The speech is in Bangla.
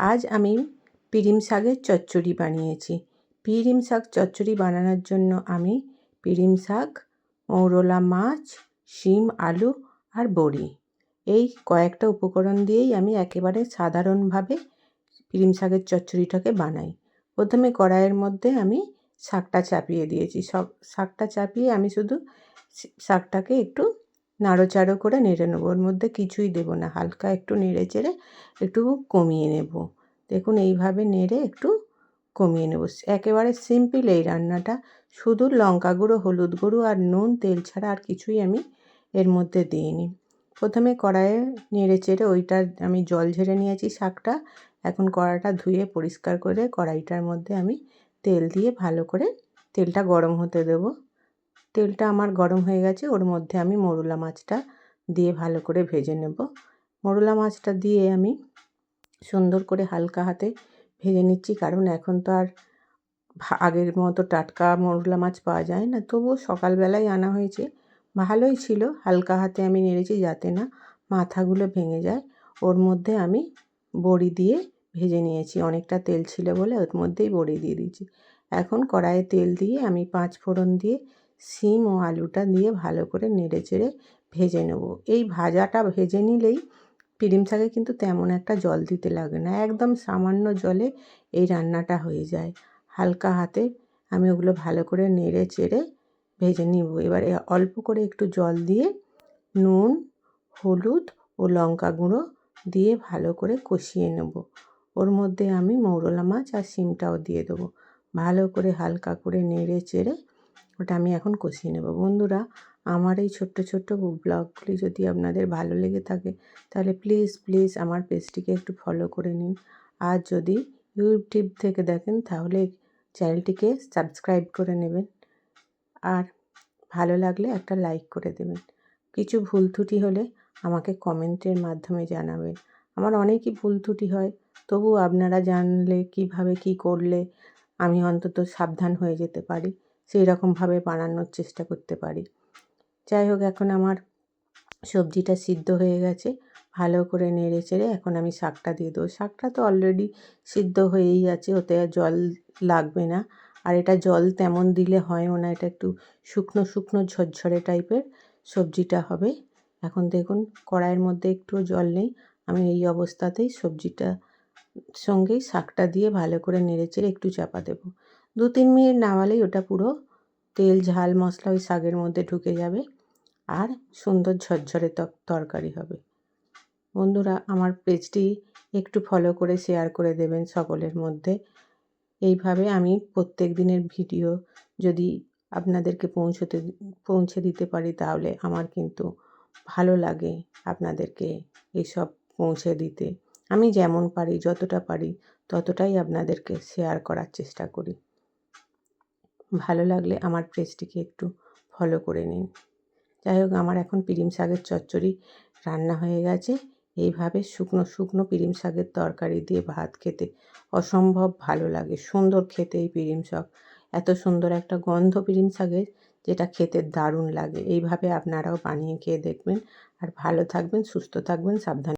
আজ আমি পিরিম শাকের চচ্চড়ি বানিয়েছি। পিরিম শাক চচ্চড়ি বানানোর জন্য আমি পিরিম শাক, মৌরলা মাছ, শিম, আলু আর বড়ি। এই কয়েকটা উপকরণ দিয়েই আমি একেবারে সাধারণভাবে পিরিম শাকের চচ্চড়িটাকে বানাই। প্রথমে কড়াইয়ের মধ্যে আমি শাকটা চাপিয়ে দিয়েছি। সব শাকটা চাপিয়ে আমি শুধু শাকটাকে একটু নাড়োচাড়ো করে নেড়ে নেব। ওর মধ্যে কিছুই দেবো না, হালকা একটু নেড়ে চেড়ে একটু কমিয়ে নেব। দেখুন এইভাবে নেড়ে একটু কমিয়ে নেব। একেবারে সিম্পল এই রান্নাটা। শুধু লঙ্কা গুঁড়ো, হলুদ গুঁড়ো আর নুন, তেল ছাড়া আর কিছুই আমি এর মধ্যে দিইনি। প্রথমে কড়াইয়ে নেড়ে চেড়ে ওইটা আমি জল ঝেড়ে নিয়েছি শাকটা। এখন কড়াটা ধুয়ে পরিষ্কার করে কড়াইটার মধ্যে আমি তেল দিয়ে ভালো করে তেলটা গরম হতে দেব। তেলটা আমার গরম হয়ে গেছে, ওর মধ্যে আমি মরুলা মাছটা দিয়ে ভালো করে ভেজে নেব। মরুলা মাছটা দিয়ে আমি সুন্দর করে হালকা হাতে ভেজে নিচ্ছি, কারণ এখন তো আর আগের মতো টাটকা মরলা মাছ পাওয়া যায় না। তবুও সকালবেলায় আনা হয়েছে, ভালোই ছিল। হালকা হাতে আমি নেড়েছি যাতে না মাথাগুলো ভেঙে যায়। ওর মধ্যে আমি বড়ি দিয়ে ভেজে নিয়েছি, অনেকটা তেল ছিল বলে ওর মধ্যেই বড়ি দিয়ে দিয়েছি। এখন কড়াইয়ে তেল দিয়ে আমি পাঁচ ফোড়ন দিয়ে শিম ও আলুটা দিয়ে ভালো করে নেড়ে চেড়ে ভেজে নেব। এই ভাজাটা ভেজে নিলেই পিরিম শাকে কিন্তু তেমন একটা জল দিতে লাগে না, একদম সামান্য জলে এই রান্নাটা হয়ে যায়। হালকা হাতে আমি ওগুলো ভালো করে নেড়ে চেড়ে ভেজে নিব। এবারে অল্প করে একটু জল দিয়ে নুন, হলুদ ও লঙ্কা গুঁড়ো দিয়ে ভালো করে কষিয়ে নেব। ওর মধ্যে আমি মৌরলা মাছ আর শিমটাও দিয়ে দেবো। ভালো করে হালকা করে নেড়ে চেড়ে ওটা আমি এখন কষিয়ে নেব। বন্ধুরা, আমার এই ছোট্ট ছোট্ট ব্লগগুলি যদি আপনাদের ভালো লেগে থাকে, তাহলে প্লিজ প্লিজ আমার পেজটিকে একটু ফলো করে নিন। আর যদি ইউটিউব থেকে দেখেন, তাহলে চ্যানেলটিকে সাবস্ক্রাইব করে নেবেন। আর ভালো লাগলে একটা লাইক করে দেবেন। কিছু ভুল ত্রুটি হলে আমাকে কমেন্টের মাধ্যমে জানাবেন। আমার অনেকই ভুল ত্রুটি হয় তবু আপনারা জানলে, কীভাবে কি করলে আমি অন্তত সাবধান হয়ে যেতে পারি। সেই রকমভাবে বানানোর চেষ্টা করতে পারি। যাই হোক, এখন আমার সবজিটা সিদ্ধ হয়ে গেছে। ভালো করে নেড়ে চেড়ে এখন আমি শাকটা দিয়ে দেবো। শাকটা তো অলরেডি সিদ্ধ হয়েই আছে, ওতে জল লাগবে না। আর এটা জল তেমন দিলে হয়ও না, এটা একটু শুকনো শুকনো ঝরঝরে টাইপের সবজিটা হবে। এখন দেখুন, কড়াইয়ের মধ্যে একটু জল নেই। আমি এই অবস্থাতেই সবজিটা সঙ্গেই শাকটা দিয়ে ভালো করে নেড়ে চেড়ে একটু চাপা দেবো। দু তিন মিনিট নামালেই ওটা পুরো তেল, ঝাল, মশলা ওই শাকের মধ্যে ঢুকে যাবে আর সুন্দর ঝরঝরে তরকারি হবে। বন্ধুরা, আমার পেজটি একটু ফলো করে শেয়ার করে দেবেন সকলের মধ্যে। এইভাবে আমি প্রত্যেক দিনের ভিডিও যদি আপনাদেরকে পৌঁছতে, পৌঁছে দিতে পারি তাহলে আমার কিন্তু ভালো লাগে আপনাদেরকে এইসব পৌঁছে দিতে। আমি যেমন পারি, যতটা পারি, ততটাই আপনাদেরকে শেয়ার করার চেষ্টা করি। ভালো লাগলে আমার পেজটিকে একটু ফলো করে নিন। যাই হোক আমার এখন পিরিম শাকের চচ্চড়ি রান্না হয়ে গেছে। এইভাবে শুকনো শুকনো পিরিম শাকের তরকারি দিয়ে ভাত খেতে অসম্ভব ভালো লাগে। সুন্দর খেতে এই পিরিম শাক। এত সুন্দর একটা গন্ধ পিরিম শাকের, যেটা খেতে দারুণ লাগে। এইভাবে আপনারাও বানিয়ে খেয়ে দেখবেন। আর ভালো থাকবেন, সুস্থ থাকবেন, সাবধান